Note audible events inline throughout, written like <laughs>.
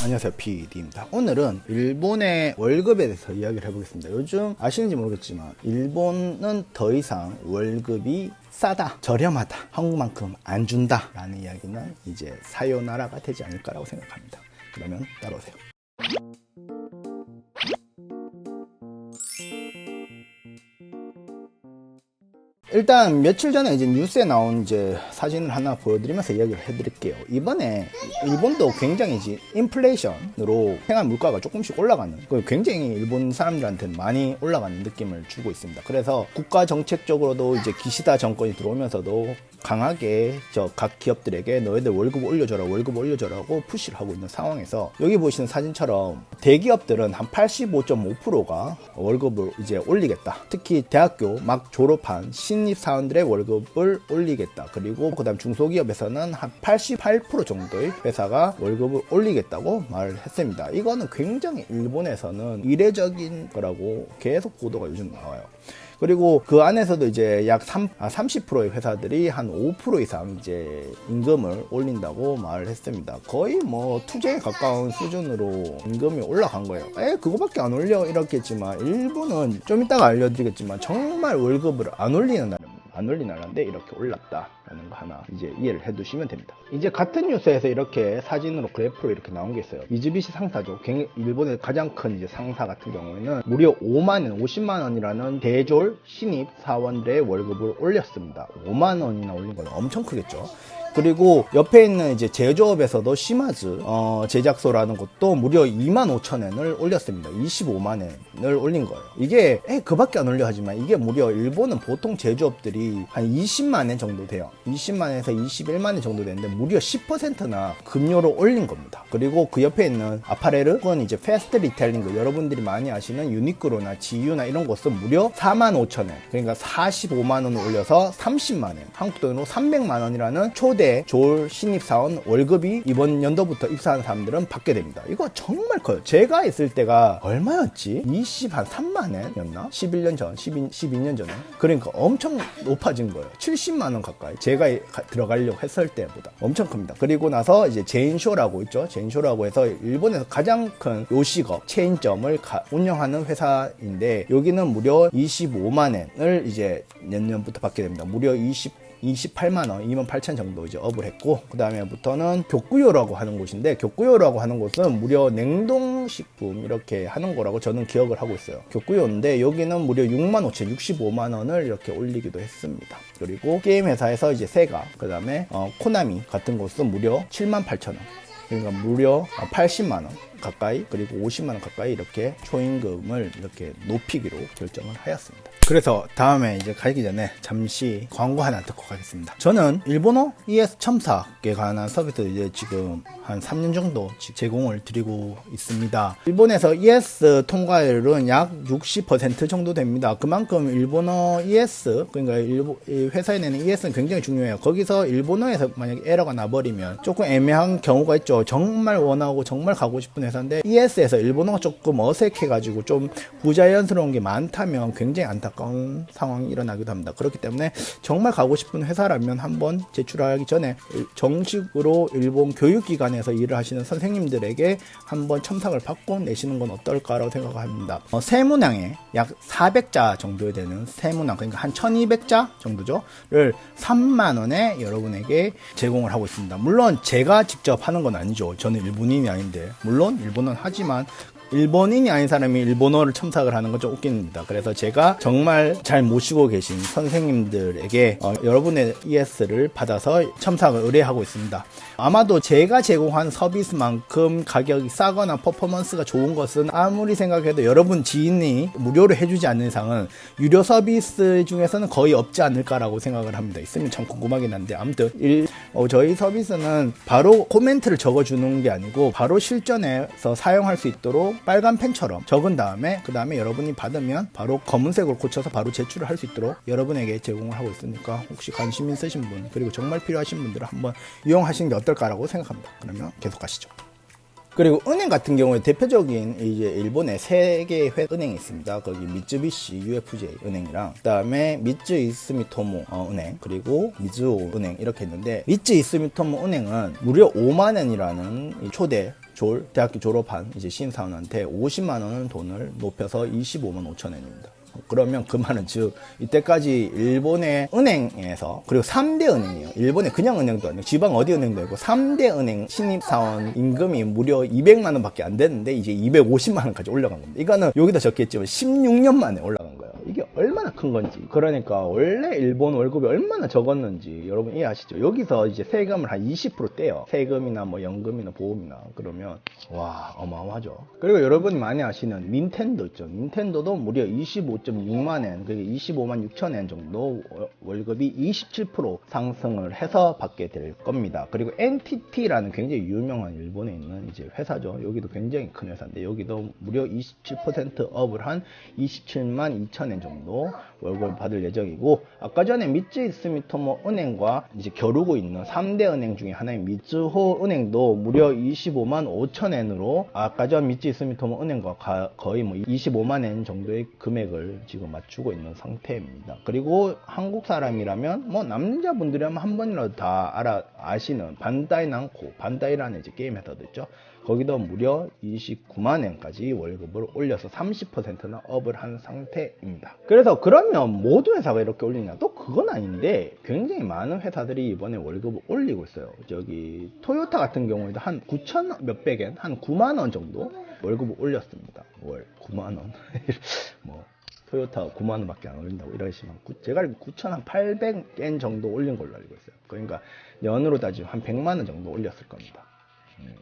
안녕하세요 PD입니다. 오늘은 일본의 월급에 대해서 이야기를 해보겠습니다. 요즘 아시는지 모르겠지만 일본은 더 이상 월급이 싸다 저렴하다 한국만큼 안 준다 라는 이야기는 이제 사요나라가 되지 않을까라고 생각합니다. 그러면 따라오세요 일단 며칠 전에 이제 뉴스에 나온 이제 사진을 하나 보여드리면서 이야기를 해드릴게요. 이번에 일본도 굉장히 이제 인플레이션으로 생활 물가가 조금씩 올라가는, 그 굉장히 일본 사람들한테는 많이 올라가는 느낌을 주고 있습니다. 그래서 국가 정책적으로도 이제 기시다 정권이 들어오면서도 강하게 저 각 기업들에게 너희들 월급 올려줘라 월급 올려줘라고 푸시를 하고 있는 상황에서 여기 보시는 사진처럼 대기업들은 한 85.5%가 월급을 이제 올리겠다 특히 대학교 막 졸업한 신입 사원들의 월급을 올리겠다. 그리고 그 다음 중소기업에서는 한 88% 정도의 회사가 월급을 올리겠다고 말을 했습니다. 이거는 굉장히 일본에서는 이례적인 거라고 계속 보도가 요즘 나와요 그리고 그 안에서도 이제 약 3, 아, 30%의 회사들이 한 5% 이상 이제 임금을 올린다고 말을 했습니다. 거의 뭐 투쟁에 가까운 수준으로 임금이 올라간 거예요. 에, 그거밖에 안 올려 이렇겠지만 일본은 좀 이따가 알려드리겠지만 정말 월급을 안 올리는. 안 올린 나라인데 이렇게 올랐다라는 거 하나 이제 이해를 해두시면 됩니다. 이제 같은 뉴스에서 이렇게 사진으로 그래프로 이렇게 나온 게 있어요. 미즈비시 상사죠. 갱- 일본의 가장 큰 이제 상사 같은 경우에는 무려 5만 원, 50만 원이라는 대졸 신입 사원들의 월급을 올렸습니다. 5만 원이나 올린 건 엄청 크겠죠. 그리고 옆에 있는 이제 제조업에서도 시마즈 어, 제작소라는 것도 무려 2만 5천 엔을 올렸습니다. 25만 엔을 올린 거예요. 이게 에, 그밖에 안 올려 하지만 이게 무려 일본은 보통 제조업들이 한 20만 엔 정도 돼요. 20만 엔에서 21만 엔 정도 되는데 무려 10%나 급료를 올린 겁니다. 그리고 그 옆에 있는 아파레르 그건 이제 패스트 리테일링 여러분들이 많이 아시는 유니크로나 지유나 이런 곳은 무려 4만 5천 엔 그러니까 45만 원을 올려서 30만 엔 한국 돈으로 300만 원이라는 초대 졸 신입사원 월급이 이번 연도부터 입사한 사람들은 받게 됩니다. 이거 정말 커요. 제가 있을 때가 얼마였지? 20, 한 3만 엔이었나? 11년 전, 12, 12년 전에. 그러니까 엄청 높아진 거예요. 70만 원 가까이. 제가 가- 들어가려고 했을 때보다 엄청 큽니다. 그리고 나서 이제 제인쇼라고 있죠. 제인쇼라고 해서 일본에서 가장 큰 요식업 체인점을 가- 운영하는 회사인데 여기는 무려 25만 엔을 이제 내년부터 받게 됩니다. 무려 20 28만 원, 2만 8천 정도 이제 업을 했고 그 다음에부터는 교구요라고 하는 곳인데 교구요라고 하는 곳은 무려 냉동식품 이렇게 하는 거라고 저는 기억을 하고 있어요. 교구요인데 여기는 무려 6만 5천, 65만 원을 이렇게 올리기도 했습니다. 그리고 게임 회사에서 이제 세가, 그 다음에 어, 코나미 같은 곳은 무려 7만 8천 원. 그러니까 무려 80만 원 가까이 그리고 50만 원 가까이 이렇게 초임금을 이렇게 높이기로 결정을 하였습니다. 그래서 다음에 이제 가기 전에 잠시 광고 하나 듣고 가겠습니다. 저는 일본어 ES 첨삭에 관한 서비스 이제 지금 한 3년 정도 지- 제공을 드리고 있습니다. 일본에서 ES 통과율은 약 60% 정도 됩니다. 그만큼 일본어 ES 그러니까 일본 이 회사에 내는 ES는 굉장히 중요해요. 거기서 일본어에서 만약에 에러가 나버리면 조금 애매한 경우가 있죠. 정말 원하고 정말 가고 싶은 회사인데 ES에서 일본어가 조금 어색해가지고 좀 부자연스러운 게 많다면 굉장히 안타 까운 상황이 일어나기도 합니다. 그렇기 때문에 정말 가고 싶은 회사라면 한번 제출하기 전에 정식으로 일본 교육기관에서 일을 하시는 선생님들에게 한번 첨삭을 받고 내시는 건 어떨까라고 생각합니다. 어, 세문항에 약 400자 정도 되는 세문항 그러니까 한 1200자 정도죠를 3만 원에 여러분에게 제공을 하고 있습니다. 물론 제가 직접 하는 건 아니죠. 저는 일본인이 아닌데 물론 일본어는 하지만 일본인이 아닌 사람이 일본어를 첨삭을 하는 건 좀 웃깁니다. 그래서 제가 정말 잘 모시고 계신 선생님들에게 어, 여러분의 ES를 받아서 첨삭을 의뢰하고 있습니다. 아마도 제가 제공한 서비스만큼 가격이 싸거나 퍼포먼스가 좋은 것은 아무리 생각해도 여러분 지인이 무료로 해주지 않는 이상은 유료 서비스 중에서는 거의 없지 않을까라고 생각을 합니다. 있으면 참 궁금하긴 한데 아무튼 일, 어, 저희 서비스는 바로 코멘트를 적어주는 게 아니고 바로 실전에서 사용할 수 있도록 빨간 펜처럼 적은 다음에 그 다음에 여러분이 받으면 바로 검은색으로 고쳐서 바로 제출을 할 수 있도록 여러분에게 제공을 하고 있으니까 혹시 관심 있으신 분 그리고 정말 필요하신 분들은 한번 이용하시는 게 어떨까라고 생각합니다. 그러면 계속 가시죠. 그리고 은행 같은 경우에 대표적인 이제 일본의 세 개의 회- 은행이 있습니다. 거기 미쯔비시 UFJ 은행이랑 그다음에 미쯔 이스미토모 어, 은행 그리고 미즈오 은행 이렇게 있는데 미쯔 이스미토모 은행은 무려 5만 원이라는 이 초대 졸 대학교 졸업한 이제 신사원한테 50만 원은 돈을 높여서 25만 5천 원입니다. 그러면 그 말은 즉 이때까지 일본의 은행에서 그리고 3대 은행이에요. 일본의 그냥 은행도 아니고 지방 어디 은행도 아니고 3대 은행 신입사원 임금이 무려 200만 원밖에 안 되는데 이제 250만 원까지 올라간 겁니다. 이거는 여기다 적겠지만 16년 만에 올라간 거예요. 얼마나 큰 건지. 그러니까 원래 일본 월급이 얼마나 적었는지 여러분 이해하시죠? 여기서 이제 세금을 한 20% 떼요. 세금이나 뭐 연금이나 보험이나 그러면 와 어마어마하죠. 그리고 여러분이 많이 아시는 닌텐도 있죠. 닌텐도도 무려 25.6만 엔, 그게 25만 6천 엔 정도 월- 월급이 27% 상승을 해서 받게 될 겁니다. 그리고 NTT라는 굉장히 유명한 일본에 있는 이제 회사죠. 여기도 굉장히 큰 회사인데 여기도 무려 27% 업을 한 27만 2천 엔 정도 월급을 받을 예정이고 아까 전에 미쯔 이 스미토모 은행과 이제 겨루고 있는 3대 은행 중에 하나인 미쯔호 은행도 무려 25만 5천 엔으로 아까 전 미쯔 이 스미토모 은행과 가- 거의 뭐 25만 엔 정도의 금액을 지금 맞추고 있는 상태입니다. 그리고 한국 사람이라면 뭐 남자분들이라면 한 번이라도 다 알아 아시는 반다이 남코 반다이라는 이제 게임 회사도 있죠. 거기도 무려 29만 엔까지 월급을 올려서 30%나 업을 한 상태입니다. 그래서 그러면 모든 회사가 이렇게 올리냐? 또 그건 아닌데 굉장히 많은 회사들이 이번에 월급을 올리고 있어요. 저기 토요타 같은 경우에도 한 9천 몇백 엔, 한 9만 원 정도 월급을 올렸습니다. 월 9만 원. <laughs> 뭐 토요타 9만 원밖에 안 올린다고 이러시면 구- 제가 알기로 9,800엔 정도 올린 걸로 알고 있어요. 그러니까 연으로 따지면 한 100만 원 정도 올렸을 겁니다. 음,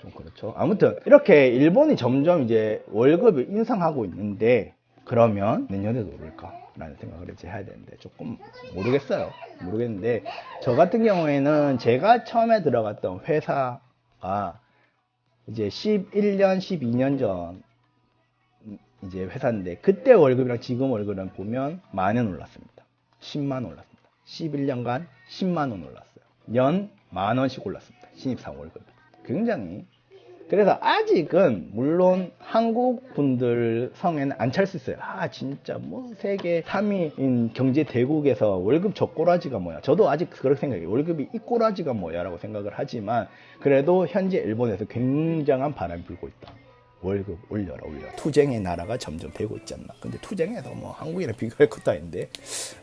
좀 그렇죠. 아무튼 이렇게 일본이 점점 이제 월급을 인상하고 있는데 그러면 내년에도 오를까 라는 생각을 이제 해야 되는데 조금 모르겠어요. 모르겠는데 저 같은 경우에는 제가 처음에 들어갔던 회사가 이제 11년, 12년 전 이제 회사인데 그때 월급이랑 지금 월급이랑 보면 만 원 올랐습니다. 10만 원 올랐습니다. 11년간 10만 원 올랐어요. 연 만 원씩 올랐습니다. 신입사원 월급이. 굉장히 그래서 아직은 물론 한국 분들 성에는 안 찰 수 있어요. 아 진짜 뭐 세계 3위인 경제 대국에서 월급 저 꼬라지가 뭐야. 저도 아직 그렇게 생각해요. 월급이 이 꼬라지가 뭐야라고 생각을 하지만 그래도 현재 일본에서 굉장한 바람이 불고 있다. 월급 올려라 올려. 투쟁의 나라가 점점 되고 있지 않나. 근데 투쟁에서 뭐 한국이랑 비교할 것도 아닌데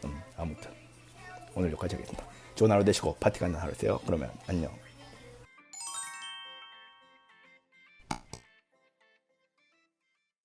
음, 아무튼 오늘 여기까지 하겠습니다. 좋은 하루 되시고 파티 가는 하루 되세요. 그러면 안녕.